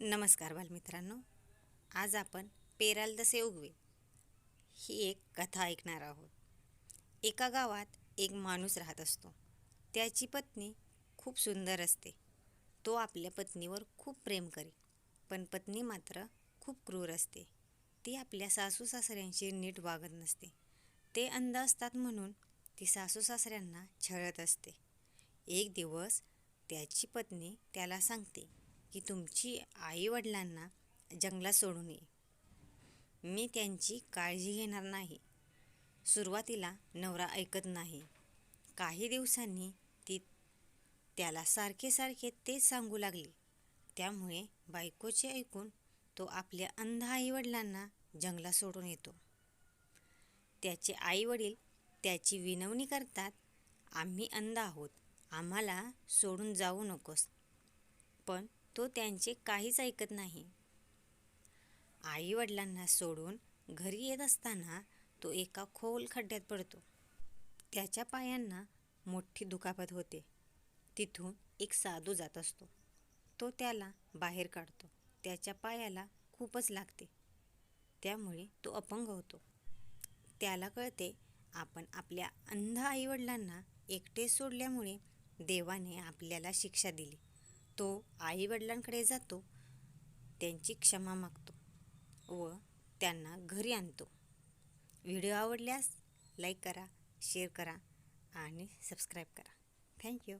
नमस्कार बालमित्रांनो. आज आपण पेराल तसे उगवे ही एक कथा ऐकणार आहोत. एका गावात एक माणूस राहत असतो. त्याची पत्नी खूप सुंदर असते. तो आपल्या पत्नीवर खूप प्रेम करी पण पत्नी मात्र खूप क्रूर असते. ती आपल्या सासू सासऱ्यांशी नीट वागत नसते. ते अंध असतात म्हणून ती सासू सासऱ्यांना छळत असते. एक दिवस त्याची पत्नी त्याला सांगते की तुमची आईवडिलांना जंगलात सोडून ये. मी त्यांची काळजी घेणार नाही. सुरुवातीला नवरा ऐकत नाही. काही दिवसांनी ती त्याला सारखे सारखे तेच सांगू लागली. त्यामुळे बायकोचे ऐकून तो आपल्या अंध आईवडिलांना जंगलात सोडून येतो. त्याचे आईवडील त्याची विनवणी करतात आम्ही अंध आहोत. आम्हाला सोडून जाऊ नकोस. पण तो त्यांचे काहीच ऐकत नाही. आई वडिलांना सोडून घरी येत असताना तो एका खोल खड्ड्यात पडतो. त्याच्या पायांना मोठी दुखापत होते. तिथून एक साधू जात असतो. तो त्याला बाहेर काढतो. त्याच्या पायाला खूपच लागते. त्यामुळे तो अपंग होतो. त्याला कळते आपण आपल्या अंध आईवडिलांना एकटे सोडल्यामुळे देवाने आपल्याला शिक्षा दिली. तो आईवडिलांकडे जातो त्यांची क्षमा मागतो व त्यांना घरी आणतो. व्हिडिओ आवडल्यास लाईक करा शेअर करा आणि सबस्क्राईब करा. थँक्यू